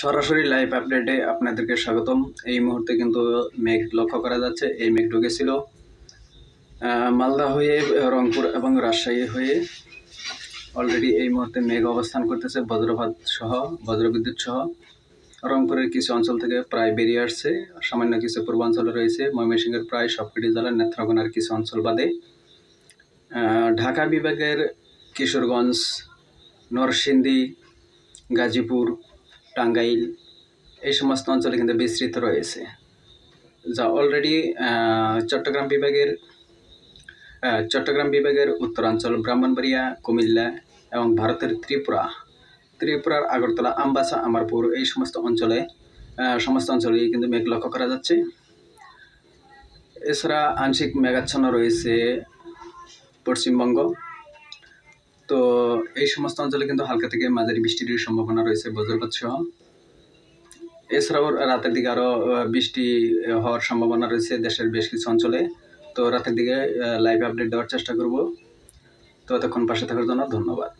সরাসরি লাইভ আপডেটে আপনাদেরকে স্বাগতম। এই মুহূর্তে কিন্তু মেঘ লক্ষ্য করা যাচ্ছে, এই মেঘ ঢুকেছিল মালদা হয়ে, রংপুর এবং রাজশাহী হয়ে অলরেডি এই মুহূর্তে মেঘ অবস্থান করতেছে, বজ্রপাত সহ, বজ্রবিদ্যুৎ সহ। রংপুরের কিছু অঞ্চল থেকে প্রায় বেরিয়ে আসছে, সামান্য কিছু পূর্বাঞ্চলে রয়েছে, ময়মনসিংহের প্রায় সবকটি জেলার নেত্রকোনার কিছু অঞ্চল বাদে। ঢাকা বিভাগের কিশোরগঞ্জ, নরসিংদী, গাজীপুর টাঙ্গাইল, এই সমস্ত অঞ্চলে কিন্তু বিস্তৃত রয়েছে। যা অলরেডি চট্টগ্রাম বিভাগের চট্টগ্রাম বিভাগের উত্তরাঞ্চল, ব্রাহ্মণবাড়িয়া, কুমিল্লা এবং ভারতের ত্রিপুরা। ত্রিপুরার আগরতলা, আমবাসা, আমারপুর এই সমস্ত অঞ্চলে সমস্ত অঞ্চলেই কিন্তু মেঘ লক্ষ্য করা যাচ্ছে। এছাড়া আংশিক মেঘাচ্ছন্ন রয়েছে পশ্চিমবঙ্গ। তো এই সমস্ত অঞ্চলে কিন্তু হালকা থেকে মাঝারি বৃষ্টির সম্ভাবনা রয়েছে বজ্রপাত সহ। এছাড়াও রাতের দিকে আরও বৃষ্টি হওয়ার সম্ভাবনা রয়েছে দেশের বেশ কিছু অঞ্চলে। তো রাতের দিকে লাইভ আপডেট দেওয়ার চেষ্টা করব। তো এতক্ষণ পাশে থাকার জন্য ধন্যবাদ।